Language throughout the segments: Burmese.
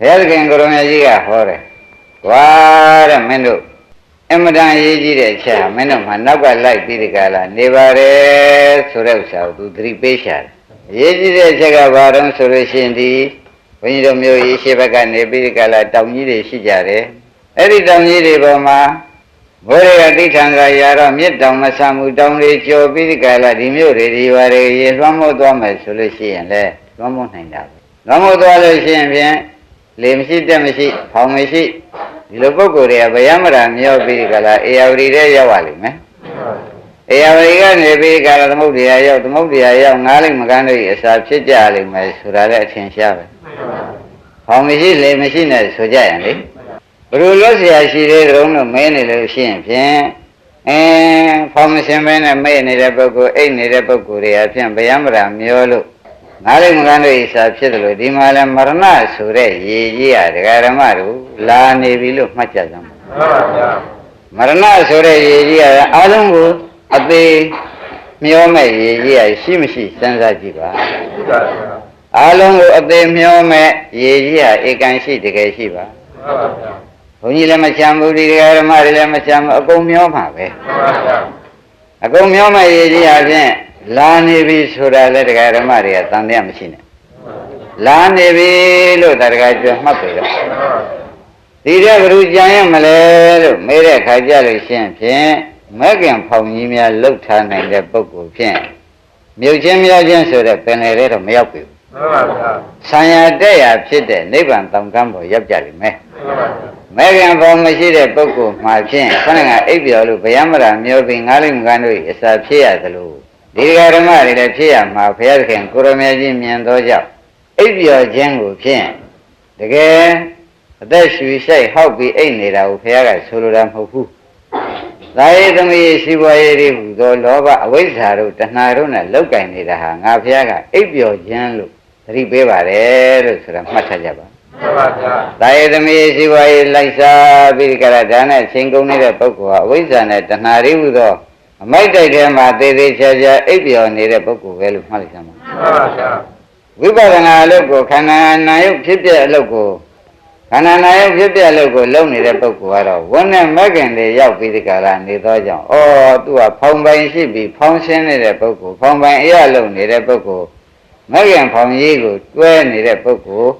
ဘုရားသခင်ကိုရမကြီးကဟောတယ်ကွာတဲ့မင်းတို့အမတန်အရေးကြီးတဲ့အချက်ဟာမင်းတို့မှနောက်ကလိုက်ပြီးဒီကလာနေပါရဲဆိုတဲ့ဥစ္စာကိုသူသတိပေးရှာတယ်အရေးကြီးတဲ့အချက်ကဘာတုံးဆိုလို့ရှိရင်ဒီဘုန်းကြီးတို့မျိုးရေးရှိဘက်ကနေပြီးဒီကလာတောင်ကြီးတွေရှိကြတယ်အဲ့ဒီတောင်ကြီးတွေပေါ်မှာဘိုးတွေကတိထံကရာတော့မြစ်တောင်မဆမှုတောင်တွေကျော်ပြီးဒီကလာဒီမျိုးတွေဒီဘာတွေရေလွှမ်းမိုးသွားမယ်ဆိုလို့ရှိရင်လေလွှမ်းမိုးနိုင်တာပဲလွှမ်းမိုးသွားလို့ရှိရင်ဖြင့် လေမရှိတက်မရှိဖောင်မရှိဒီလိုပုံကိုယ်တွေကဗျာမရာမြော့ပြီးဒီကလာအေယာဝတီထဲရောက်ပါလိမ့်မယ်အေယာဝတီကနေပြီးဒီကလာသမုဒ္ဒရာရောက်သမုဒ္ဒရာရောက်ငားလိမ့်မကန်းတို့၏အစာဖြစ်ကြလိမ့်မယ်ဆိုတာလည်းအထင်ရှားပဲဖောင်မရှိလေမရှိနဲ့ဆိုကြရင်လေဘယ်လိုလို့ဆရာရှိသေးတုံးလို့မဲနေလို့ရှိရင်ဖြင့်အဲဖောင်မရှင်မဲနဲ့မဲနေတဲ့ပုဂ္ဂိုလ်အိတ်နေတဲ့ပုဂ္ဂိုလ်တွေအဖြစ်ဗျာမရာမျောလို့ ငါးလိမ့်မကန်းတို့ဤစာဖြစ်တယ်လို့ဒီမှာလဲမရဏဆိုတဲ့ရေကြီးရဒကာဓမ္မတို့လာနေပြီလို့မှတ်ကြကြမှာမှန်ပါဗျာမရဏဆိုတဲ့ရေကြီးရအားလုံးကိုအသေးမျောမဲ့ရေကြီးရရှိမရှိစဉ်းစားကြည့်ပါရှိပါဗျာအားလုံးကိုအသေးမျောမဲ့ရေကြီးရဧကန်ရှိတကယ်ရှိပါမှန်ပါဗျာဘုန်းကြီးလည်းမချမ်းဘူးဒီဓမ္မတွေလည်းမချမ်းဘူးအကုန်မျောမှာပဲမှန်ပါဗျာအကုန်မျောမှရည်ကြီးအပြင် လာနေပြီဆိုတာလည်းတရားဓမ္မတွေကတန်တရားမရှိနဲ့လာနေပြီလို့တရားကျွတ်မှတ်ပြီတော့ဒီတဲ့ဘ누구ကြံရမလဲလို့မေးတဲ့ခါကြလို့ရှင်းဖြင့်မက်ကင်ဖောင်ကြီးများလှုပ်ထားနိုင်တဲ့ပုဂ္ဂိုလ်ဖြင့်မြုပ်ချင်းမြောက်ချင်းဆိုတဲ့ပင်လေတဲ့တော့မရောက်ပြီဘူးမှန်ပါဗျာဆံရတဲ့ရဖြစ်တဲ့နိဗ္ဗာန်တောင်ကမ်းပေါ်ရောက်ကြလိမ့်မယ်မှန်ပါဗျာမေခင်ဘောမရှိတဲ့ပုဂ္ဂိုလ်မှာဖြင့်ခဏကအိပ်ပျော်လို့ဗျာမရာမျိုးပြီးငါးလိမ့်ကန်းတို့အစာဖြစ်ရသလို ဒီဃာဓမ္မတွေလည်းဖြစ်ရမှာဘုရားသခင်ကိုရမေကြီးမြင်သောကြောင့်အိပ်ပျော်ခြင်းကိုဖြင့်တကယ်အသက်ရှူရှိုက်ဟောက်ပြီးအိပ်နေတာကိုဘုရားကဆိုလိုတာမဟုတ်ဘူး။သာယေသမီးရှိပွားရေးတွေဟူသောလောဘအဝိဇ္ဇာတို့တဏှာတို့နဲ့လောက်ကင်နေတာဟာငါဘုရားကအိပ်ပျော်ခြင်းလို့သတိပေးပါတယ်လို့ဆိုတာမှတ်ထားကြပါမှန်ပါဗျာသာယသမီးရှိပွားရေးလိုက်စားပြီးကြရဒါနဲ့ချိန်ကုန်နေတဲ့ပုဂ္ဂိုလ်ဟာအဝိဇ္ဇာနဲ့တဏှာရိဟုသော အမိုက်တိုက်ထဲမှာသေသေးချာချာအိပ်ပျော်နေတဲ့ပုဂ္ဂိုလ်ပဲလို့မှတ်လိုက်စမ်းပါမှန်ပါဗျာဝိပဿနာအလုပ်ကိုခန္ဓာနာယုတ်ဖြစ်ပြအလုပ်ကိုခန္ဓာနာယုတ်ဖြစ်ပြအလုပ်ကိုလုပ်နေတဲ့ပုဂ္ဂိုလ်ကတော့ဝန်းနဲ့မက္ခင်တွေရောက်ပြီးဒီကလာနေသောကြောင့်ဩသူကဖောင်ပိုင်ရှိပြီးဖောင်ရှင်းနေတဲ့ပုဂ္ဂိုလ်ဖောင်ပိုင်အရာလုပ်နေတဲ့ပုဂ္ဂိုလ်မက္ခင်ဖောင်ကြီးကိုတွဲနေတဲ့ပုဂ္ဂိုလ်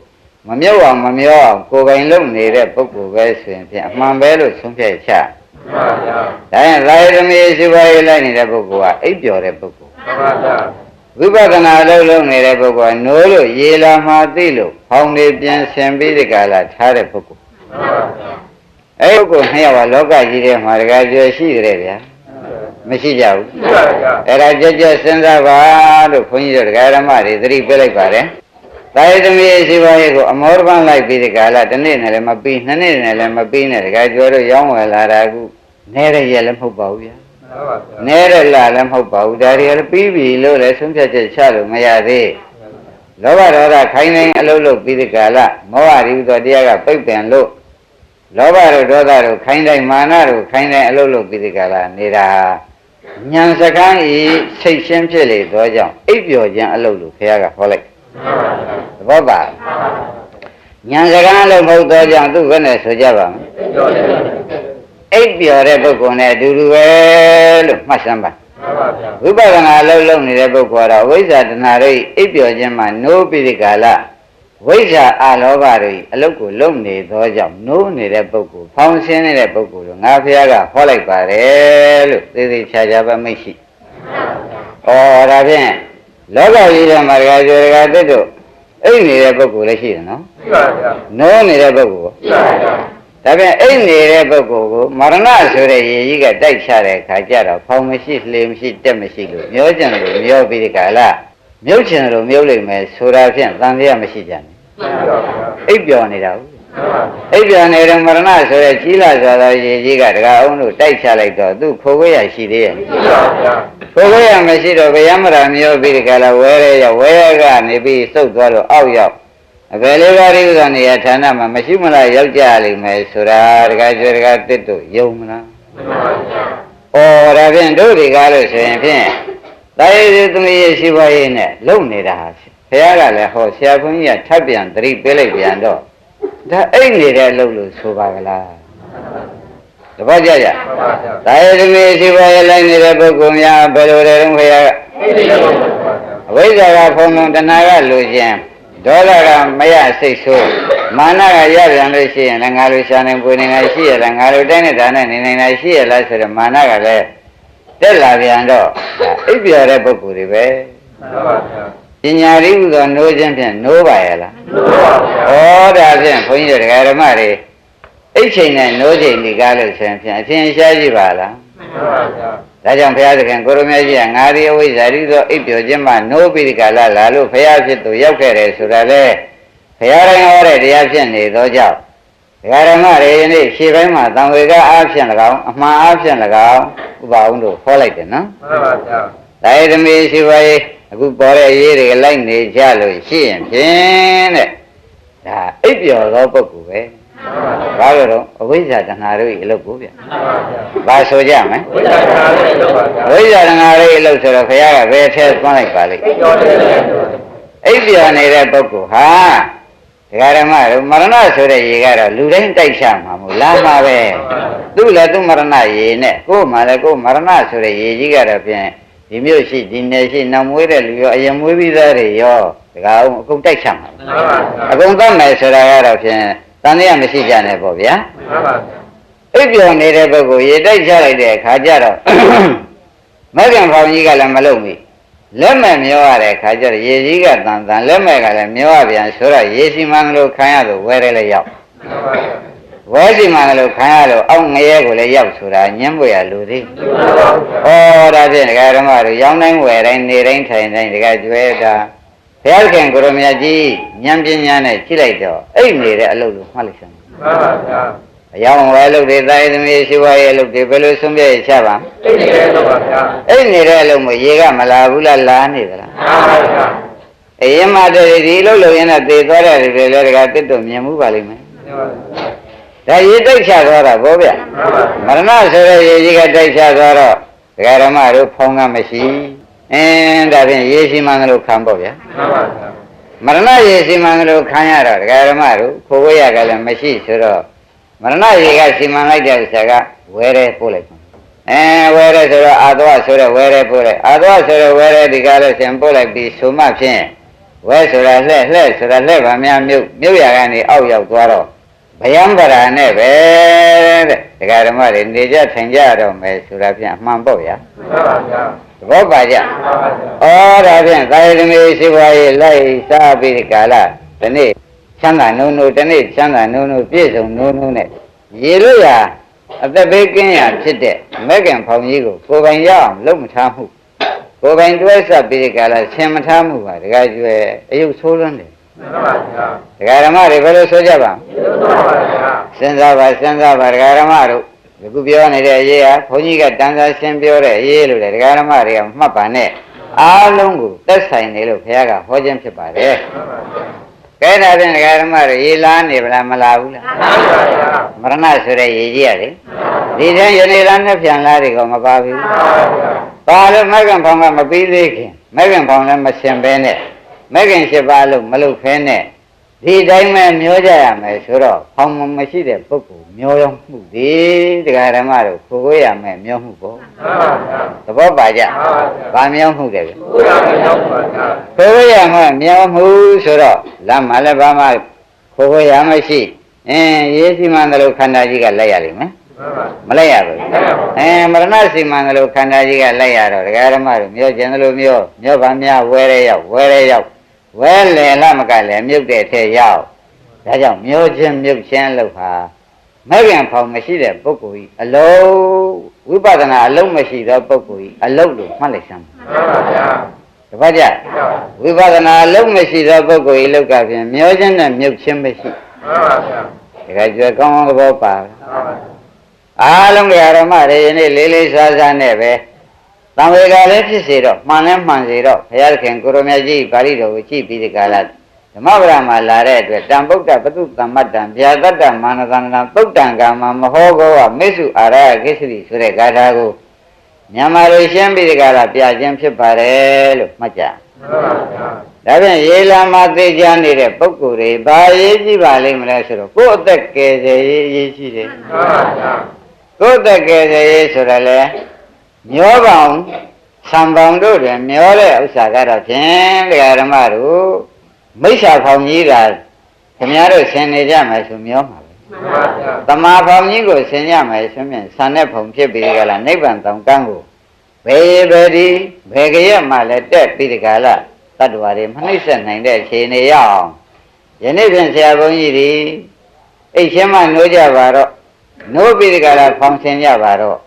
မမြုပ်အောင်မမျောအောင်ကိုယ်ပိုင်လုပ်နေတဲ့ပုဂ္ဂိုလ်ပဲဆိုရင်ဖြင့်အမှန်ပဲလို့ဆုံးဖြတ်ချ မှန်ပါဗျာ။ဒါရင်သာယသမီးရှိပါရေးလိုက်နေတဲ့ပုဂ္ဂိုလ်ကအိပ်ပျော်တဲ့ပုဂ္ဂိုလ်မှန်ပါဗျာ။ဝိပဿနာအလုပ်လုပ်နေတဲ့ပုဂ္ဂိုလ်ကနိုးလို့ရေလာမှသိလို့ဖောင်းနေပြန်ဆင်ပြီးဒီကလာထားတဲ့ပုဂ္ဂိုလ်မှန်ပါဗျာ။အဲ့ဒီပုဂ္ဂိုလ်နှစ်ယောက်ကလောကကြီးထဲမှာတကယ်ကျွယ်ရှိကြတယ်ဗျာ။မရှိကြဘူးရှိပါဗျာ။အဲ့ဒါကြက်ကြက်စဉ်းစားပါလို့ခွန်ကြီးတို့တရားဓမ္မတွေသတိပေးလိုက်ပါတယ်။ သာယသမီးရှိပါရဲ့ကိုအမောရပန်းလိုက်ပြီးဒီကလာတစ်နေ့နဲ့လည်းမပြီးနှစ်နေ့နဲ့လည်းမပြီးနဲ့တကယ်ကျွယ်တို့ရောင်းဝယ်လာတာကူနဲတဲ့ရက်လည်းမဟုတ်ပါဘူးဗျာမှန်ပါဗျာ။နဲတဲ့လာလည်းမဟုတ်ပါဘူးဒါတွေလည်းပြီးပြီလို့လည်းဆုံးဖြတ်ချက်ချလို့မရသေး။လောဘဒေါသခိုင်းတိုင်းအလုံးလုံးပြီးဒီကလာမောဟရိဥသောတရားကပိတ်ပင်လို့လောဘတို့ဒေါသတို့ခိုင်းတိုင်းမာနတို့ခိုင်းတိုင်းအလုံးလုံးပြီးဒီကလာနေတာဉာဏ်စကားဤစိတ်ရှင်းဖြစ်လေသောကြောင့်အိပ်ပျော်ခြင်းအလုံးလို့ဘုရားကဟောလိုက်မှန်ပါဗျာ သဘောပါဉာဏ်စကားလုံးမဟုတ်သောကြောင့်သူ့ဘယ်နဲ့ဆိုကြပါမလဲပြောတယ်မှန်အိပ်ပျော်တဲ့ပုဂ္ဂိုလ်နဲ့အတူတူပဲလို့မှတ်စမ်းပါပါဗျာဝိပဿနာအလုံးလုံးနေတဲ့ပုဂ္ဂိုလ်ကတော့ဝိဇ္ဇာတဏှာတို့အိပ်ပျော်ခြင်းမှာနိုးပြီးဒီကာလဝိဇ္ဇာအလောဘတို့အလုတ်ကိုလုံနေသောကြောင့်နိုးနေတဲ့ပုဂ္ဂိုလ်ဖောင်းရှင်းနေတဲ့ပုဂ္ဂိုလ်တို့ငါဖះကဟောလိုက်ပါတယ်လို့သေသေးချာချာပဲမိတ်ရှိဩဒါဖြင့် လောကကြီးထဲမှာဒကာကျော်ဒကာတက်တို့အိပ်နေတဲ့ပုဂ္ဂိုလ်လည်းရှိတယ်နော်ရှိပါဗျာနိုးနေတဲ့ပုဂ္ဂိုလ်ရှိပါဗျာဒါပြန်အိတ်နေတဲ့ပုဂ္ဂိုလ်ကိုမရဏဆိုတဲ့ရေကြီးကတိုက်ချတဲ့အခါကျတော့ဖောင်မရှိလှေမရှိတက်မရှိလို့မျောကြံလို့မျောပြီးဒီကလာမြုပ်ချင်လို့မြုပ်လိမ့်မယ်ဆိုတာဖြင့်တန်တရားမရှိကြနဲ့ရှိပါဗျာအိပ်ပျော်နေတာဟုတ် မှန်ပါဗျာအိပ်ပျော်နေတဲ့မရဏဆိုတဲ့ကြီးလာစွာသောရေကြီးကတကအောင်လို့တိုက်ချလိုက်တော့သူခိုးခွေးရရှိသေးရဲ့ရှိပါဗျာခိုးခွေးရမရှိတော့ဗျာမရာမျောပြီးဒီကလာဝဲရဲရောက်ဝဲရဲကနေပြီးစုပ်သွားလို့အောက်ရောက်အဘယ်လေးပါးဒီဥစ္စာနေရာဌာနမှာမရှိမလားရောက်ကြလိမ့်မယ်ဆိုတာတကယ်ကျွဲတကယ်တစ်တို့ယုံမလားမှန်ပါဗျာ။ဩဒါဖြင့်တို့ဒီကားလို့ဆိုရင်ဖြင့်တာယေသမီးရဲ့ရှိပါရေးနဲ့လုံနေတာဟာဘုရားကလည်းဟောဆရာဘုန်းကြီးကထပ်ပြန်သတိပေးလိုက်ပြန်တော့ ဒါအိတ်နေတဲ့အလုပ်လို့ဆိုပါကလားတပတ်ကြကြမှန်ပါဗျာဒါရသမီးရှိပါရဲ့လိုက်နေတဲ့ပုဂ္ဂိုလ်များဘယ်လိုလဲတော့ခရအိဒီလည်းဟုတ်ပါဗျာအဝိဇ္ဇာကဖုံဖုံတဏှာကလူချင်းဒေါသကမရစိတ်ဆိုးမာနကရပြန်လို့ရှိရင်လည်းငါလိုရှာနေပွေနေတာရှိရလားငါလိုတိုင်းနေတာနဲ့နေနေတာရှိရလားဆိုတော့မာနကလည်းတက်လာပြန်တော့ဒါအိပ်ပျော်တဲ့ပုဂ္ဂိုလ်တွေပဲမှန်ပါဗျာ ပညာရည်ဟူသောနိုးခြင်းဖြင့်နိုးပါရဲ့လားလို့ပါဗျာဩဒါဖြင့်ဘုန်းကြီးတို့ဓမ္မတွေအိတ်ချိန်နဲ့နိုးချိန်ဒီကားလို့ဆိုရင်ဖြင့်အထင်ရှားကြည့်ပါလားမှန်ပါဗျာဒါကြောင့်ဘုရားသခင်ကိုရမေကြီးကငါဒီအဝိဇ္ဇာရိသောအိပ်ပျော်ခြင်းမှနိုးပြီးဒီကာလလာလို့ဘုရားဖြစ်သူရောက်ခဲ့တယ်ဆိုတာလေဘုရားတိုင်းဟောတဲ့တရားဖြစ်နေသောကြောင့်ဒကာဓမ္မတွေယနေ့ရှေ့ပိုင်းမှာတံဝေကအားဖြင့်၎င်းအမှန်အားဖြင့်၎င်းဥပအောင်တို့ဟောလိုက်တယ်နော်မှန်ပါဗျာဒါရသမီးရှိပါရဲ့ အခုပေါ်တဲ့အရေးတွေလိုက်နေကြလို့ရှိရင်ဖြင့်တဲ့ဒါအိပ်ပျော်သောပုဂ္ဂိုလ်ပဲမှန်ပါဗျာဘာလို့တော့အဝိဇ္ဇာတဏှာတို့၏အလုပ်ကိုဗျမှန်ပါဗျာဘာဆိုကြမလဲဝိဇ္ဇာကလည်းလို့ပါဗျာအဝိဇ္ဇာတဏှာတို့၏အလုပ်ဆိုတော့ဘုရားကဘယ်ထဲသွန်းလိုက်ပါလိမ့်အိကျော်တယ်လည်းအိပ်ပျော်နေတဲ့ပုဂ္ဂိုလ်ဟာဒကာဓမ္မတို့မရဏဆိုတဲ့ရေကတော့လူတိုင်းတိုက်ချမှာမဟုတ်လားမှာပဲသူ့လည်းသူ့မရဏရေနဲ့ကိုယ်မှလည်းကိုယ်မရဏဆိုတဲ့ရေကြီးကတော့ဖြင့် ဒီမျိုးရှိဒီနယ်ရှိနောက်မွေးတဲ့လူရောအရင်မွေးပြီးသားတွေရောဒကာအောင်အကုန်တိုက်ချမှာမှန်ပါဗျာအကုန်သတ်မယ်ဆိုတာကတော့ဖြင့်တန်တရားမရှိကြနဲ့ပေါ့ဗျာမှန်ပါဗျာအိပ်ပျော်နေတဲ့ပုဂ္ဂိုလ်ရေတိုက်ချလိုက်တဲ့အခါကျတော့မဂ္ဂင်ဖောင်ကြီးကလည်းမလုံဘူးလက်မဲ့မျောရတဲ့အခါကျတော့ရေကြီးကတန်တန်လက်မဲ့ကလည်းမျောရပြန်ဆိုတော့ရေစီမံကလေးခံရလို့ဝဲရဲလည်းရောက်မှန်ပါဗျာဝဲစီမံကလေးခံရလို့အောက်ငရဲကိုလည်းရောက်ဆိုတာညှင်းပွေရလူသေးမှန်ပါဗျာဩ ဒါဖြင့်ဒကာဓမ္မတို့ရောင်းတိုင်းဝယ်တိုင်းနေတိုင်းထိုင်တိုင်းဒကာကျွဲတာဘုရားခင်ကိုရမကြီးဉာဏ်ပညာနဲ့ကြည့်လိုက်တော့အဲ့နေတဲ့အလုပ်လို့မှတ်လိုက်စမ်းမှန်ပါဗျာအယောင်ဝယ်လုပ်တွေတာယသမီးရှိဝါရဲ့လုပ်တွေဘယ်လိုဆုံးဖြတ်ရချပါအိဒီလည်းလို့ပါဗျာအဲ့နေတဲ့အလုပ်မျိုးရေကမလာဘူးလားလာနေသလားမှန်ပါဗျာအရင်မှတည်းဒီအလုပ်လုပ်ရင်တော့သေသွားတဲ့တွေလည်းတကတစ်တော့မြင်မှုပါလိမ့်မယ်မှန်ပါဗျာဒါရေတိုက်ချသွားတာဗောဗျမှန်ပါမရဏဆိုတဲ့ရေကြီးကတိုက်ချသွားတော့ ဒကာဓမ္မတို့ဖောင်းကမရှိအင်းဒါဖြင့်ရေစီမံကလေးခံပေါ့ဗျာမှန်ပါဗျာမရဏရေစီမံကလေးခံရတော့ဒကာဓမ္မတို့ခိုးဝဲရကလည်းမရှိဆိုတော့မရဏရေကစီမံလိုက်တဲ့ဥစ္စာကဝဲရဲပို့လိုက်ပါအဲဝဲရဲဆိုတော့အာသောဆိုတော့ဝဲရဲပို့လိုက်အာသောဆိုတော့ဝဲရဲဒီကားလို့ရှင်ပို့လိုက်ပြီးဆိုမှဖြင့်ဝဲဆိုတာလှဲ့လှဲ့ဆိုတာလှဲ့ဗာများမြုပ်မြုပ်ရကနေအောက်ရောက်သွားတော့ ဗယံပရာနဲ့ပဲတဲ့ဒကာဓမ္မတွေနေကြထိုင်ကြတော့မယ်ဆိုတာဖြင့်အမှန်ပေါ့ဗျာမှန်ပါဗျာသဘောပါကြမှန်ပါဗျာဩဒါဖြင့်ကာယသမီးရှိပွားရေးလိုက်စားပြီးဒီကာလဒီနေ့ချမ်းသာနှုံနှုံဒီနေ့ချမ်းသာနှုံနှုံပြည့်စုံနှုံနှုံနဲ့ရေလို့ရအသက်ဘေးကင်းရာဖြစ်တဲ့မက်ကင်ဖောင်ကြီးကိုကိုယ်ပိုင်ရအောင်လုပ်မထားမှုကိုယ်ပိုင်တွဲဆက်ပြီးဒီကာလဆင်မထားမှုပါဒကာကျွဲအယုတ်ဆိုးလွန်းတယ် မှန်ပါဗျာဒကာဓမ္မတွေဘယ်လိုဆိုကြပါ့မှန်ပါဗျာစဉ်းစားပါစဉ်းစားပါဒကာဓမ္မတို့ဒီခုပြောနေတဲ့အရေးဟာဘုန်းကြီးကတန်ခါရှင်းပြောတဲ့အရေးလို့လေဒကာဓမ္မတွေကမှတ်ပါနဲ့အားလုံးကိုသက်ဆိုင်နေလို့ဘုရားကဟောခြင်းဖြစ်ပါတယ်မှန်ပါဗျာကဲဒါဖြင့်ဒကာဓမ္မတို့ရေလားနေဗလားမလားဘူးလားမှန်ပါဗျာမရဏဆိုတဲ့ရေကြီးရတယ်ဒီတည်းယနေ့လားနဲ့ပြန်လားတွေကမပါဘူးမှန်ပါဗျာပါလို့မဂ္ဂင်ဖောင်ကမပြီးသေးခင်မဂ္ဂင်ဖောင်လည်းမရှင်ဘဲနဲ့ မဂ္ဂင်၈ပါးလို့မလုပ်ဖဲနဲ့ဒီတိုင်းပဲမျောကြရမယ်ဆိုတော့ဖောင်မရှိတဲ့ပုဂ္ဂိုလ်မျောရောမှုဒီဒကာဓမ္မတို့ကိုကိုရမယ်မျောမှုပေါ့မှန်ပါဗျာသဘောပါကြမှန်ပါဗျာဗာမျောမှုတယ်ဗျကိုရမယ်ရောက်ပါဗျာကိုကိုရမယ်မျောမှုဆိုတော့လမ်းမှာလည်းဘာမှကိုကိုရမရှိအင်းရေးစီမံတယ်လို့ခန္ဓာကြီးကလိုက်ရလိမ့်မယ်မှန်ပါမလိုက်ရဘူးအဲမရဏစီမံတယ်လို့ခန္ဓာကြီးကလိုက်ရတော့ဒကာဓမ္မတို့မျောကျင်တယ်လို့မျောမျောပါများဝဲရဲရောက်ဝဲရဲရောက် ဝဲလေလမကလည်းမြုပ်တဲ့ထဲရောက်ဒါကြောင့်မျောခြင်းမြုပ်ခြင်းလို့ဟာမဂ္ဂင်ဖောင်မရှိတဲ့ပုဂ္ဂိုလ်ကြီးအလုံးဝိပဿနာအလုံးမရှိသောပုဂ္ဂိုလ်ကြီးအလုံးလို့မှတ်လိုက်စမ်းမှန်ပါဗျာတပတ်ကြဝိပဿနာအလုံးမရှိသောပုဂ္ဂိုလ်ကြီးလောက်ကဖြင့်မျောခြင်းနဲ့မြုပ်ခြင်းမရှိမှန်ပါဗျာဒါကကြွယ်ကောင်းကောင်းသဘောပါလားမှန်ပါဗျာအားလုံးကဓမ္မတွေယနေ့လေးလေးစားစားနဲ့ပဲ တံဝေကလည်းဖြစ်စေတော့မှန်လည်းမှန်စေတော့ဘုရားခင်ကိုရမကြီးပါဠိတော်ကိုကြည့်ပြီးဒီကလာဓမ္မပဒမှာလာတဲ့အတွက်တံပုဒ္ဒပတုတမ္မတံဗျာတတ္တမာနသန္တံပုဒ္ဒံကာမမဟောကောဝမေစုအာရယကိစ္စတိဆိုတဲ့ဂါထာကိုမြန်မာလိုရှင်းပြီးဒီကလာပြခြင်းဖြစ်ပါတယ်လို့မှတ်ကြမှမှန်ပါဗျာဒါပြန်ရေလာမှာသိကြနေတဲ့ပုဂ္ဂိုလ်တွေဘာရေးကြည့်ပါလိမ့်မလဲဆိုတော့ကိုယ့်အသက်ကယ်ဆယ်ရေးအရေးကြီးတယ်မှန်ပါဗျာကိုယ့်အသက်ကယ်ဆယ်ရေးဆိုတော့လေ မျောပေါင်ဆံပေါင်တို့တွင်မျောတဲ့ဥစ္စာကတော့ဖြင့်တရားဓမ္မတို့မိစ္ဆာဖောင်ကြီးတာခင်ဗျားတို့ဆင်နေကြမယ်ဆိုမျောမှာပဲမှန်ပါဗျာတမာဖောင်ကြီးကိုဆင်ကြမယ်ဆိုရင်ဆံတဲ့ဖုံဖြစ်ပြီးကြလားနိဗ္ဗာန်တောင်ကန်းကိုဘယ်ဘယ်ဒီဘယ်ကြရက်မှလည်းတက်ပြီးကြလားတတ္တဝါတွေမနှိမ့်ဆက်နိုင်တဲ့အခြေအနေရအောင်ယနေ့ဖြင့်ဆရာဘုန်းကြီးတွေအိတ်ချင်းမှနိုးကြပါတော့နိုးပြီးကြလားဖောင်ဆင်ကြပါတော့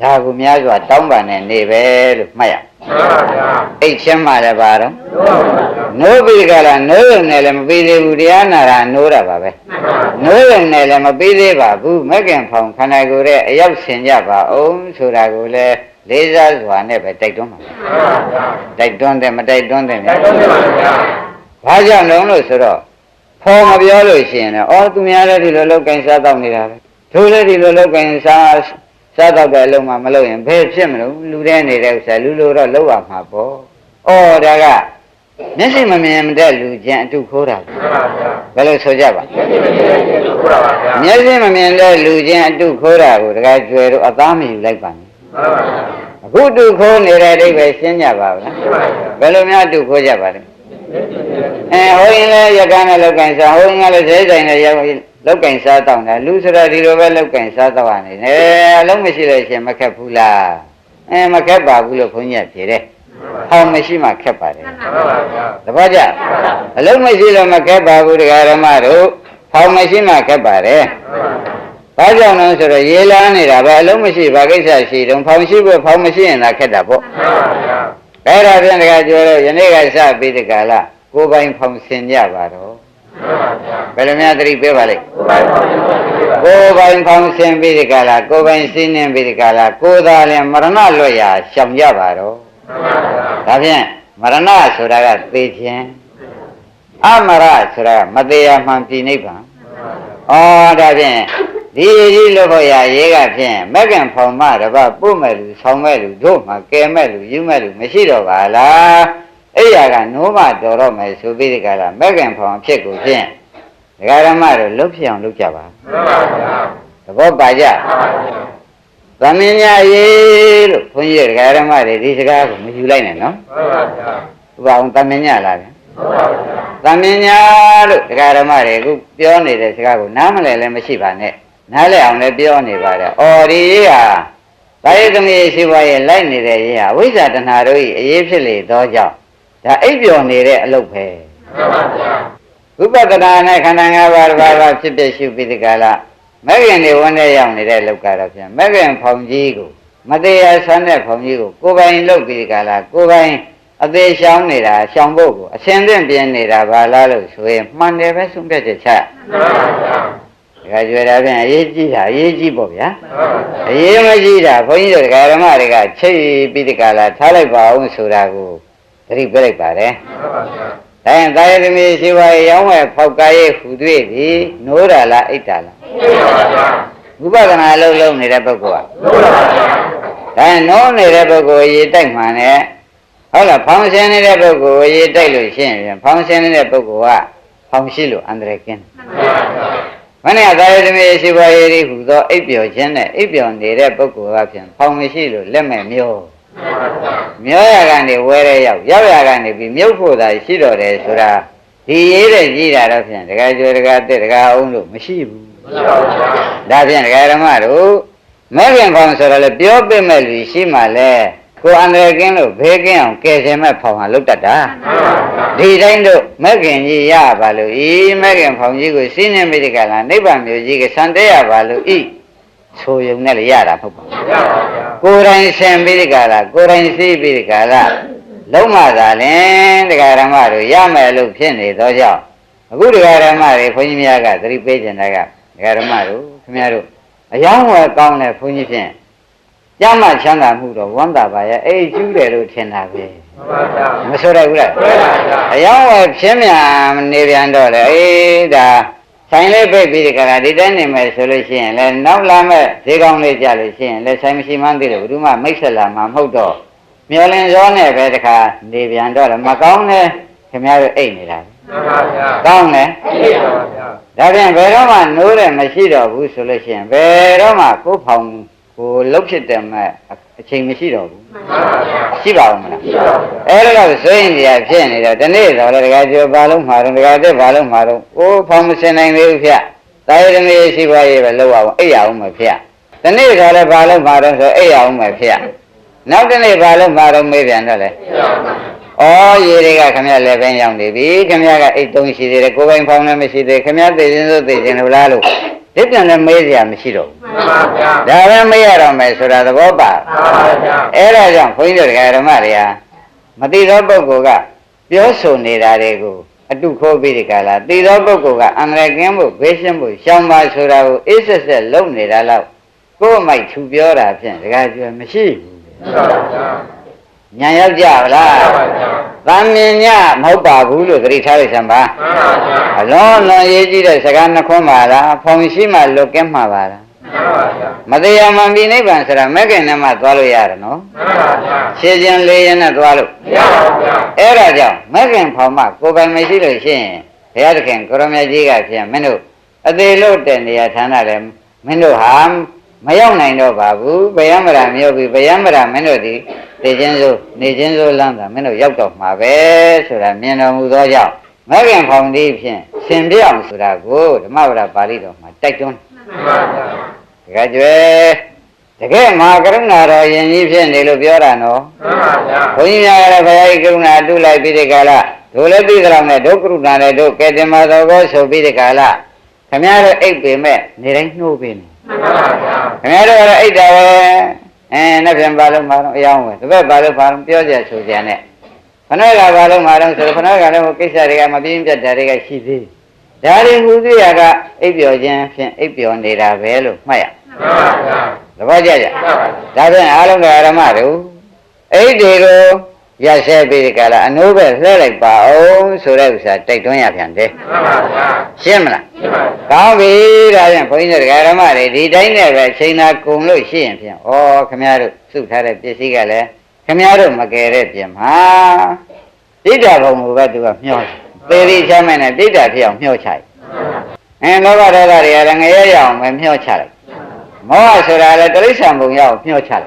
ဒါကူများစွာတောင်းပန်တဲ့နေပဲလို့မှတ်ရမှန်ပါဗျာအိတ်ချင်းမှလည်းပါတော့လို့ပါဗျာနိုးပြီးကြလားနိုးရုံနဲ့လည်းမပြီးသေးဘူးတရားနာတာနိုးတာပါပဲမှန်ပါဗျာနိုးရုံနဲ့လည်းမပြီးသေးပါဘူးမက်ကင်ဖောင်ခန္ဓာကိုယ်ရဲ့အရောက်ဆင်ကြပါအောင်ဆိုတာကိုလည်းလေးစားစွာနဲ့ပဲတိုက်တွန်းပါမှန်ပါဗျာတိုက်တွန်းတယ်မတိုက်တွန်းတယ်တိုက်တွန်းပါဗျာဘာကြောင့်လုံးလို့ဆိုတော့ဖော်မပြောလို့ရှိရင်လည်းအော်သူများလည်းဒီလိုလောက်ကင်စားတော့နေတာပဲသူလည်းဒီလိုလောက်ကင်စား စားတော့တဲ့အလုံးမှမလုပ်ရင်ဘယ်ဖြစ်မလို့လူတဲ့နေတဲ့ဥစ္စာလူလိုတော့လောက်ရမှာပေါ့အော်ဒါကမျက်စိမမြင်တဲ့လူချင်းအတုခိုးတာမှန်ပါဗျာဘယ်လိုဆိုကြပါဒီနေ့ဒီနေ့ကိုပြောပါဗျာမျက်စိမမြင်တဲ့လူချင်းအတုခိုးတာကိုတခါကျွယ်တော့အသားမယူလိုက်ပါနဲ့မှန်ပါဗျာအခုတုခိုးနေတဲ့အဓိပ္ပာယ်ရှင်းကြပါဗလားမှန်ပါဗျာဘယ်လိုများတုခိုးကြပါလဲဒီနေ့အဲဟိုရင်လည်းရကန်းနဲ့လောက်ကင်စားဟိုရင်ကလည်းဈေးဆိုင်နဲ့ရောက် လောက်ကင်စားတောင်းတယ်လူဆိုတော့ဒီလိုပဲလောက်ကင်စားတော့ရနေတယ်အလုံးမရှိလို့ရှင်မခက်ဘူးလားအဲမခက်ပါဘူးလို့ခွန်ကြီးကဖြေတယ်ဟောင်းမရှိမှခက်ပါတယ်မှန်ပါဗျာတပည့်ကြအလုံးမရှိလို့မခက်ပါဘူးတရားဓမ္မတို့ဟောင်းမရှိမှခက်ပါတယ်မှန်ပါဗျာဘာကြောင့်လဲဆိုတော့ရေလာနေတာပဲအလုံးမရှိဘာကိစ္စရှိတုံးဖောင်ရှိဖို့ဖောင်မရှိရင်သာခက်တာပေါ့မှန်ပါဗျာအဲ့ဒါပြန်တကပြောတော့ယနေ့ကစပြီးဒီကလာကိုယ်ပိုင်ဖောင်ဆင်ကြပါတော့မှန်ပါဗျာ ဘယ်လိုများသတိပေးပါလိမ့်ကိုယ်ပိုင်ပါဗျာကိုယ်ပိုင်ဖောင်ဆင်ပြီးဒီကလာကိုယ်ပိုင်စင်းနေပြီးဒီကလာကိုယ်သာလည်းမရဏလွတ်ရာရှောင်ကြပါတော့မှန်ပါဗျာဒါဖြင့်မရဏဆိုတာကသေခြင်းအမရဆိုတာကမသေးရမှန်ပြည်နိဗ္ဗာန်ဩဒါဖြင့်ဒီဒီလို့ဖို့ရရေးကဖြင့်မက္ကံဖောင်မတပပို့မဲ့လူဆောင်းမဲ့လူတို့မှကဲမဲ့လူယူမဲ့လူမရှိတော့ပါလား အဲ့ရကနိုးမတော်တော့မယ်ဆိုပြီးဒီကလာမက္ကံဖောင်အဖြစ်ကိုဖြင့်ဒကာရမတို့လှုပ်ဖြစ်အောင်လုပ်ကြပါမှန်ပါဗျာသဘောပါကြမှန်ပါဗျာသမင်းညာရေးလို့ခွန်ကြီးဒကာရမတွေဒီစကားကိုမယူလိုက်နဲ့နော်မှန်ပါဗျာဥပအောင်သမင်းညာလာတယ်မှန်ပါဗျာသမင်းညာလို့ဒကာရမတွေအခုပြောနေတဲ့စကားကိုနားမလည်လည်းမရှိပါနဲ့နားလည်အောင်လည်းပြောနေပါတယ်။အော်ဒီရေးဟာဘာယသမီးရှိပါရဲ့လိုက်နေတဲ့ရေးဟာဝိဇ္ဇာတဏှာတို့၏အရေးဖြစ်လေသောကြောင့် ဒါအိပ်ပျော်နေတဲ့အလုပ်ပဲမှန်ပါဗျာဝိပဿနာနဲ့ခန္ဓာ၅ပါးတစ်ပါးပါဖြစ်ဖြစ်ရှုပြီးဒီကလာမဂ္ဂင်တွေဝန်းထဲရောက်နေတဲ့လောက်ကတော့ပြန်မဂ္ဂင်ဖောင်ကြီးကိုမတရားဆန်းတဲ့ဖောင်ကြီးကိုကိုယ်ပိုင်လုပ်ပြီးဒီကလာကိုယ်ပိုင်အသေးရှောင်းနေတာရှောင်းဖို့ကိုအရှင်းသင့်ပြင်းနေတာဘာလားလို့ဆိုရင်မှန်တယ်ပဲဆုံးဖြတ်ချက်ချမှန်ပါဗျာဒကာကျွေတာပြန်အရေးကြီးတာအရေးကြီးပေါ့ဗျာမှန်ပါဗျာအရေးမကြီးတာဘုန်းကြီးတို့ဒကာဓမ္မတွေကချိတ်ပြီးဒီကလာထားလိုက်ပါအောင်ဆိုတာကို သတိပေးလိုက်ပါတယ်မှန်ပါဗျာဒါရင်တာယသမီးရှိပါရဲ့ရောင်းဝယ်ဖောက်ကားရဲ့ဟူတွေ့သည်နိုးတာလားအိတ်တာလားမှန်ပါဗျာဝိပဿနာအလုပ်လုပ်နေတဲ့ပုဂ္ဂိုလ်ကလို့ပါဗျာဒါရင်နိုးနေတဲ့ပုဂ္ဂိုလ်ရေတိုက်မှန်နဲ့ဟုတ်လားဖောင်ရှင်းနေတဲ့ပုဂ္ဂိုလ်ရေတိုက်လို့ရှိရင်ဖောင်ရှင်းနေတဲ့ပုဂ္ဂိုလ်ကဖောင်ရှိလို့အန္တရာယ်ကင်းတယ်မှန်ပါဗျာမနေ့ကတာယသမီးရှိပါရဲ့ဒီဟူသောအိပ်ပျော်ခြင်းနဲ့အိပ်ပျော်နေတဲ့ပုဂ္ဂိုလ်ကဖြင့်ဖောင်မရှိလို့လက်မဲ့မျိုး မှန်ပါဗျာမျောရကနေဝဲရဲရောက်ရောက်ရကနေပြီးမြုပ်ဖို့သာရှိတော်တယ်ဆိုတာဒီရေးတဲ့ကြီးတာတော့ဖြင့်တကယ်ကြွယ်တကယ်တက်တကယ်အောင်လို့မရှိဘူးမှန်ပါဗျာဒါဖြင့်ဒကာဓမ္မတို့မဲခင်ဖောင်ဆိုတော့လေပြောပြမဲ့လူရှိမှလဲကိုယ်အန္တရာယ်ကင်းလို့ဘေးကင်းအောင်ကယ်ဆယ်မဲ့ဖောင်ဟာလုတ်တတ်တာမှန်ပါဗျာဒီတိုင်းတို့မဲခင်ကြီးရပါလို့ဤမဲခင်ဖောင်ကြီးကိုစီးနေမိဒီကလာနိဗ္ဗာန်မျိုးကြီးကဆန်တဲ့ရပါလို့ဤ ဆိုယုံနဲ့လည်းရတာမဟုတ်ပါဘူးရပါဗျာကိုယ်တိုင်ဆင်ပြီးဒီကလာကိုယ်တိုင်စီးပြီးဒီကလာလုံးမသာလင်တရားဓမ္မတို့ရမယ်လို့ဖြစ်နေသောကြောင့်အခုတရားဓမ္မတွေခွန်ကြီးများကသတိပေးခြင်းတကတရားဓမ္မတို့ခင်ဗျားတို့အယောင်းဝယ်ကောင်းတဲ့ခွန်ကြီးဖြင့်ကြမ်းမှချမ်းသာမှုတော့ဝမ်းသာပါရဲ့အေးကျူးတယ်လို့ထင်တာပဲမှန်ပါဗျာမဆိုရဘူးလားမှန်ပါဗျာအယောင်းဝယ်ဖြစ်မြန်နေပြန်တော့လေအေးဒါ ဆိုင်လေးပိတ်ပြီးဒီကရာဒီတိုင်းနေမယ်ဆိုလို့ရှိရင်လည်းနောက်လာမဲ့ဈေးကောင်းလေးကြလို့ရှိရင်လည်းဆိုင်မရှိမှန်းသိတယ်ဘယ်သူမှမိတ်ဆက်လာမှာမဟုတ်တော့မျောလင်းရောနဲ့ပဲတခါနေပြန်တော့လည်းမကောင်းနဲ့ခင်ဗျားတို့အိတ်နေတာမှန်ပါဗျာကောင်းတယ်ရှိပါဗျာဒါဖြင့်ဘယ်တော့မှနိုးတယ်မရှိတော့ဘူးဆိုလို့ရှိရင်ဘယ်တော့မှကိုယ်ဖောင်ကိုလှုပ်ဖြစ်တယ်မဲ့အချိန်မရှိတော့ဘူးမှန်ပါဗျာ ရှိပါဦးမလားရှိပါဗျာအဲ့တော့ဆိုရင်ဒီကဖြစ်နေတော့ဒီနေ့တော့လေတကယ်ကျော်ဘာလုံးမှာတော့တကယ်တက်ဘာလုံးမှာတော့အိုးဖောင်မစင်နိုင်သေးဘူးဗျတာရတမေရှိပါရဲ့ပဲလောက်အောင်အိပ်ရအောင်မဗျဒီနေ့တော့လေဘာလုံးမှာတော့ဆိုအိပ်ရအောင်မဗျနောက်ဒီနေ့ဘာလုံးမှာတော့မေးပြန်တော့လေရှိပါဗျာဩရေတွေကခမရလည်းပင်ရောက်နေပြီခမရကအိတ်သုံးရှိသေးတယ်ကိုယ်ပိုင်ဖောင်းလည်းမရှိသေးခမရသိချင်းစိုးသိချင်းလို့လားလို့ ဒီပြန်လည်းမေးစရာမရှိတော့မှန်ပါဗျာဘူးဒါပဲမေးရတော့မယ်ဆိုတာသဘောပါမှန်ပါဗျာအဲ့ဒါကြောင့်ခွင်းတို့တရားဓမ္မတွေဟာမတိသောပုဂ္ဂိုလ်ကပြောဆိုနေတာတွေကိုအတုခိုးပြီးဒီကလာတိသောပုဂ္ဂိုလ်ကအန္တရာယ်ကင်းဖို့ဘေးရှင်းဖို့ရှောင်ပါဆိုတာကိုအေးဆက်ဆက်လုပ်နေတာတော့ကိုယ်မိုက်သူပြောတာဖြင့်တကယ်ကျွမရှိဘူးရှိပါဗျာ ညာရောက်ကြပါလားရှိပါဗျာ။သာမင်ညမဟုတ်ပါဘူးလို့သတိထားလိုက်စမ်းပါမှန်ပါဗျာ။အလုံးအလွန်ရေးကြည့်တဲ့စကားနှခွန်းပါလား။ဖုံရှိမှလွတ်ကင်းမှာပါလားမှန်ပါဗျာ။မတရားမှန်ပြီးနိဗ္ဗာန်ဆိုတာမဂ္ဂင်နဲ့မှသွားလို့ရတယ်နော်မှန်ပါဗျာ။ရှင်းချင်းလေးရင်နဲ့သွားလို့မရပါဗျာအဲ့ဒါကြောင့်မဂ္ဂင်ဖောင်မှကိုယ်ပိုင်မရှိလို့ရှိရင်ဘုရားသခင်ကိုရမကြီးကဖြင့်မင်းတို့အသေးလို့တဲ့နေရာဌာနလည်းမင်းတို့ဟာ မရောက်နိုင်တော့ပါဘူး။ဗယံမရာမြို့ပြီဗယံမရာမင်းတို့ဒီနေချင်းစိုးနေချင်းစိုးလမ်းတာမင်းတို့ရောက်တော့မှာပဲဆိုတာမြင်တော်မူသောကြောင့်မဂ္ဂင်ဖောင်ဒီဖြင့်ရှင်ပြအောင်ဆိုတာကိုဓမ္မဝရပါဠိတော်မှာတိုက်တွန်းမှန်ပါဗျာတကယ်ကျွဲတကယ်မှာကရုဏာတော်ယင်ကြီးဖြစ်နေလို့ပြောတာနော်မှန်ပါဗျာဘုန်းကြီးများလည်းဘုရားကြီးကရုဏာအတုလိုက်ပြီးဒီကလာတို့လည်းပြီးကြတော့နဲ့ဒုက္ခရုဏာလည်းတို့ကဲတင်မှာတော်ကိုဆိုပြီးဒီကလာခမည်းတော်အိတ်ပေမဲ့နေတိုင်းနှိုးပေးနေမှန်ပါဗျာ ခမည်းတော်ကတော့အိတ်တာပဲအဲနှစ်ပြန်ပါလို့မှာတော့အယောင်းပဲတစ်ပတ်ပါလို့ပါလို့ပြောကြဆိုကြနဲ့ခဏကပါလို့မှာတော့ဆိုခဏကလည်းဟိုကိစ္စတွေကမပြင်းပြတ်တာတွေကရှိသေးဒါတွေဟူသေးရကအိပ်ပျော်ခြင်းဖြင့်အိပ်ပျော်နေတာပဲလို့မှတ်ရမှန်ပါဗျာသဘောကျကြမှန်ပါဗျာဒါဖြင့်အားလုံးကဓမ္မတို့အဲ့ဒီကို ရဆဲပြီးဒီကလာအနိုးပဲလှဲလိုက်ပါအောင်ဆိုတဲ့ဥစ္စာတိုက်တွန်းရပြန်တယ်မှန်ပါဗျာရှင်းမလားရှိပါဗျာကောင်းပြီဒါဖြင့်ဘုန်းကြီးတို့ဓမ္မတွေဒီတိုင်းနဲ့ပဲချိန်သာကုံလို့ရှိရင်ဖြင့်ဩခမည်းတော်စုထားတဲ့ပစ္စည်းကလည်းခမည်းတော်မကယ်တဲ့ပြင်မှာဒိဋ္ဌာဘုံကိုပဲသူကမျောသေရီချမ်းမဲ့နဲ့ဒိဋ္ဌာဖြစ်အောင်မျောချလိုက်အင်းလောဘဒေါသတွေကလည်းငရဲရအောင်ပဲမျောချလိုက်မောဟဆိုတာလည်းတိရစ္ဆာန်ဘုံရအောင်မျောချလိုက်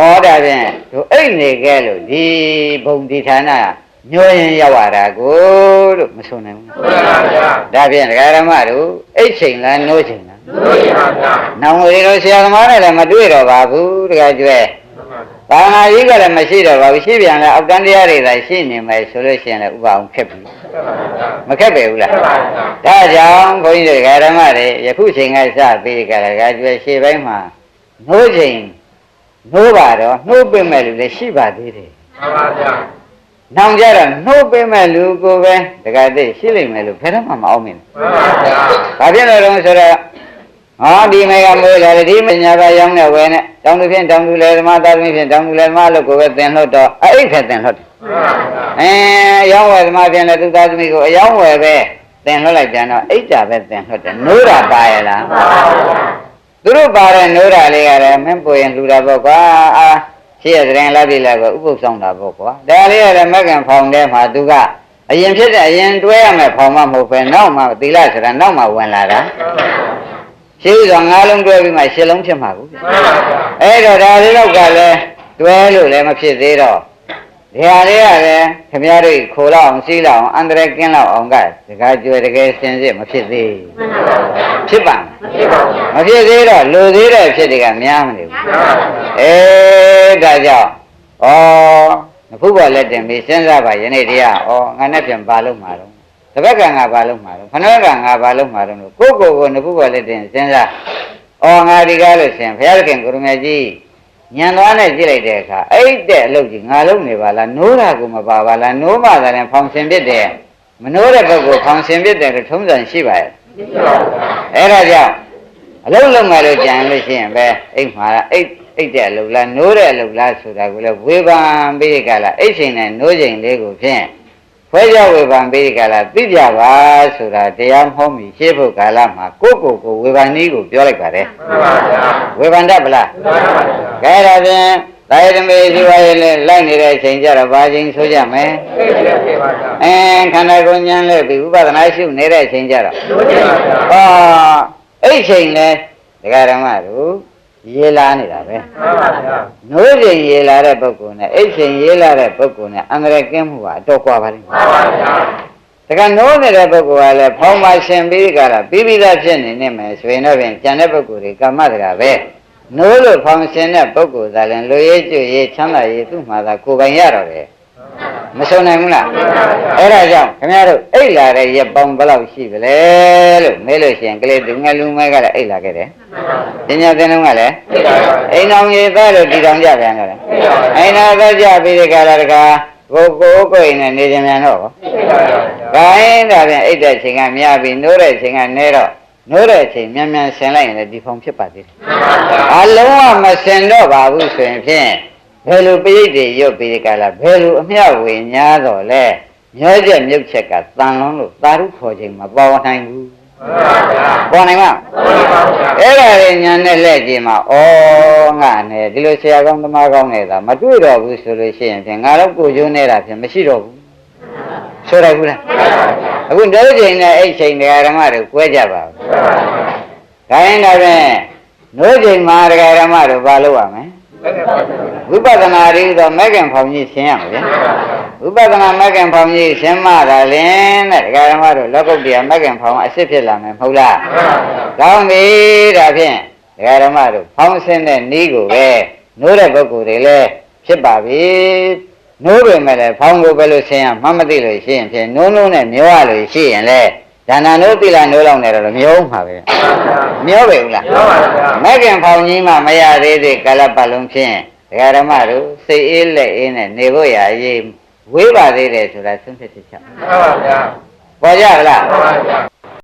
ဩဒါဖြင့်တို့အိတ်နေခဲ့လို့ဒီဘုံဒီဌာနညှိုးရင်ရောက်ရတာကိုလို့မဆိုနိုင်ဘူးမှန်ပါဗျာဒါဖြင့်ဒကာရမတို့အိတ်ချိန်လားနိုးချိန်လားလို့ရှိပါဗျာနောင်ဝေတို့ဆရာသမားနဲ့လည်းမတွေ့တော့ပါဘူးဒကာကျွဲဘာနာကြီးကလည်းမရှိတော့ပါဘူးရှိပြန်လဲအောက်တန်းတရားတွေသာရှိနေမယ်ဆိုလို့ရှိရင်လည်းဥပအောင်ခက်ပြီမခက်ပဲဘူးလားဒါကြောင့်ဘုန်းကြီးတို့ဒကာရမတွေယခုချိန်ကစပြီးကြဒကာကျွဲရှေ့ပိုင်းမှာနိုးချိန် နိုးပါတော့နှိုးပြမဲ့လူလည်းရှိပါသေးတယ်မှန်ပါဗျာ။နောင်ကြတော့နှိုးပေးမဲ့လူကိုပဲတခါတည်းရှိလိမ့်မယ်လို့ဘယ်တော့မှမအောင်မင်းမှန်ပါဗျာ။ဘာဖြစ်လို့လဲဆိုတော့ဟောဒီမေကမွေးလာတယ်ဒီမညာကရောင်းတဲ့ဝဲနဲ့တောင်းသူဖြင့်တောင်းသူလေဓမ္မသားသမီးဖြင့်တောင်းသူလေဓမ္မလို့ကိုပဲသင်လို့တော့အဲ့ခက်သင်လို့တယ်မှန်ပါဗျာ။အဲအယောင်းဝဲဓမ္မဖြင့်လည်းသူသားသမီးကိုအယောင်းဝဲပဲသင်လို့လိုက်ပြန်တော့အိတ်တာပဲသင်လို့တယ်။နိုးတာပါရလားမှန်ပါဗျာ။ သူတို့ပါတဲ့နိုးတာလေးကလည်းမင်းပွေရင်လှူတာပေါ့ကွာ။အာရှိရတဲ့ရင်လာပြီလားကောဥပုသ်ဆောင်တာပေါ့ကွာ။ဒါလေးကလည်းမက္ကန်ဖောင်ထဲမှာသူကအရင်ဖြစ်တဲ့အရင်တွဲရမယ်ဖောင်မမဟုတ်ပဲနောက်မှသီလဆိုတာနောက်မှဝင်လာတာရှိဥစွာငါးလုံးတွဲပြီးမှရှစ်လုံးဖြစ်မှာကိုမှန်ပါဗျာအဲ့တော့ဒါလေးတော့ကလည်းတွဲလို့လည်းမဖြစ်သေးတော့ ဒီဟာလေးကလည်းခမရတို့ခိုးလောက်အောင်စီးလောက်အောင်အန္တရာယ်ကင်းလောက်အောင်ကတကားကျွဲတကယ်စင်စစ်မဖြစ်သေးဘူးမှန်ပါဗျာဖြစ်ပါမမရှိပါဗျာမဖြစ်သေးတော့လူသေးတဲ့ဖြစ်တွေကများမနေဘူးမှန်ပါဗျာအေးဒါကြောင့်ဩခုဘောလက်တင်ပြီးစဉ်းစားပါယနေ့တရားဩငါနဲ့ပြန်ပါလို့မှာတော့တပတ်ကငါပါလို့မှာတော့ခဏကငါပါလို့မှာတော့ကိုယ့်ကိုယ်ကိုနှစ်ခုဘောလက်တင်စဉ်းစားဩငါဒီကားလို့ရှင်ဘုရားသခင်ကိုရမကြီး ညံသွားနဲ့ကြည့်လိုက်တဲ့အခါအဲ့တဲ့အလုပ်ကြီးငါလုပ်နေပါလားနိုးတာကိုမပါပါလားနိုးမှသာလည်းဖောင်ဆင်ပြစ်တယ်မနိုးတဲ့ဘက်ကိုဖောင်ဆင်ပြစ်တယ်လို့ထုံးစံရှိပါရဲ့မရှိပါဗျာအဲ့ဒါကြောင့်အလုံးလုံးမလို့ကြံလို့ရှိရင်ပဲအိတ်မှာလားအိတ်အိတ်တဲ့အလုပ်လားနိုးတဲ့အလုပ်လားဆိုတာကိုလည်းဝေဖန်ပြီးကြလားအိတ်ချိန်နဲ့နိုးချိန်လေးကိုဖြင့် ခွဲခြားဝေဖန်ပြီးကြလားသိကြပါဆိုတာတရားမဟုတ်မီရှင်းဖို့ကာလမှာကိုယ့်ကိုယ်ကိုဝေဖန်နည်းကိုပြောလိုက်ပါတယ်မှန်ပါဗျာဝေဖန်တတ်ပလားမှန်ပါဗျာကဲဒါဖြင့်ဝတာယတမေရှိပါရဲ့လဲလိုက်နေတဲ့အချိန်ကျတော့ဘာချိန်ဆိုကြမယ်သိပြီလေသိပါဗျာအဲခန္ဓာကိုယ်ဉာဏ်လဲပြီးဥပဒနာရှုနေတဲ့အချိန်ကျတော့သိပါဗျာဟောအဲ့ဒီချိန်လဲဒကာဓမ္မတို့ ရေလာနေတာပဲမှန်ပါဗျာနိုးချိန်ရေလာတဲ့ပုဂ္ဂိုလ်နဲ့အဲ့ချိန်ရေလာတဲ့ပုဂ္ဂိုလ်နဲ့အန္တရာယ်ကင်းမှုကအတော်ကွာပါလိမ့်မယ်မှန်ပါဗျာတကနိုးနေတဲ့ပုဂ္ဂိုလ်ကလည်းဖောင်းပါရှင်ပြီးကြတာပြီးပြီးသားဖြစ်နေနေမယ်ဆိုရင်တော့ဖြင့်ကျန်တဲ့ပုဂ္ဂိုလ်တွေကမ္မတကာပဲနိုးလို့ဖောင်းရှင်တဲ့ပုဂ္ဂိုလ်သာလည်းလူရေးကျွရေးချမ်းသာရေးသူ့မှာသာကိုယ်ပိုင်ရတော့တယ် မဆုံးနိုင်ဘူးလားအဲ့ဒါကြောင့်ခင်ဗျားတို့အိတ်လာတဲ့ရက်ပေါင်းဘယ်လောက်ရှိပလဲလို့မေးလို့ရှိရင်ကလေးသူငယ်လူမဲကလည်းအိတ်လာခဲ့တယ်ပညာသင်လုံးကလည်းသိပါဗျာအိမ်တော်ကြီးသားလို့တည်တောင်ကြပြန်တော့တယ်သိပါဗျာအိမ်တော်သားကြပြီးဒီကလာတကာကိုကိုကိုယ်နဲ့နေကြမြန်တော့ဗောသိပါဗျာ။ဒါရင်ဒါပြန်အိတ်တဲ့ချိန်ကများပြီးနိုးတဲ့ချိန်ကနေတော့နိုးတဲ့ချိန်မြန်မြန်ဆင်လိုက်ရင်လည်းဒီဖုံဖြစ်ပါသေးတယ်မှန်ပါဗျာ။အလုံးဝမဆင်တော့ပါဘူးဆိုရင်ဖြင့် ဘယ်လိုပိဋိတွေရွတ်ပြီးဒီကလာဘယ်လိုအမျှဝေညာတော့လဲမျောချက်မြုပ်ချက်ကတန်လုံးလို့သာဓုခေါ်ချိန်မပေါ်နိုင်ဘူးမှန်ပါဗျာ။ပေါ်နိုင်မှာမှန်ပါဗျာအဲ့ဒါတွေညာနဲ့လက်ကြည့်မှာဩငါနဲ့ဒီလိုဆရာကောင်းသမားကောင်းနေတာမတွေ့တော့ဘူးဆိုလို့ရှိရင်ဖြင့်ငါတော့ကိုယ်ကျိုးနေတာဖြင့်မရှိတော့ဘူးဆိုရဘူးလားအခုတို့ချိန်နဲ့အဲ့ချိန်တရားဓမ္မတွေကွဲကြပါဘူးဒါရင်ဒါဖြင့်တို့ချိန်မှာတရားဓမ္မတို့ဘာလုပ်ရမလဲ ဝိပဿနာရီတော့မဂ္ဂင်ဖောင်ကြီးရှင်းရမှာဗျာဝိပဿနာမဂ္ဂင်ဖောင်ကြီးရှင်းမှသာလင်တဲ့တရားဓမ္မတို့လောကုတ္တရာမဂ္ဂင်ဖောင်အစ်စ်ဖြစ်လာမယ်မဟုတ်လားကောင်းပြီဒါဖြင့်ဒကာဓမ္မတို့ဖောင်းဆင်းတဲ့ဤကိုပဲနိုးတဲ့ပုဂ္ဂိုလ်တွေလည်းဖြစ်ပါပြီနိုးပေမဲ့လည်းဖောင်းကိုပဲလို့ဆင်းရမှမသိလို့ရှိရင်ဖြင့်နိုးနိုးနဲ့မျောရလို့ရှိရင်လေဒါနနိုးတိလာနိုးလောက်နေတော့မျောမှာပဲမျောပဲဘူးလားမှန်ပါဗျာမက်ကင်ဖောင်းကြီးမှမရသေးသေးကာလပတ်လုံးဖြင့် ဒကာဓမ္မတို့စိတ်အေးလက်အေးနဲ့နေဖို့ရအရေးဝေးပါသေးတယ်ဆိုတာသုံးဖြတ်ချက်ချမှန်ပါဗျာပေါ်ကြလားမှန်ပါဗျာ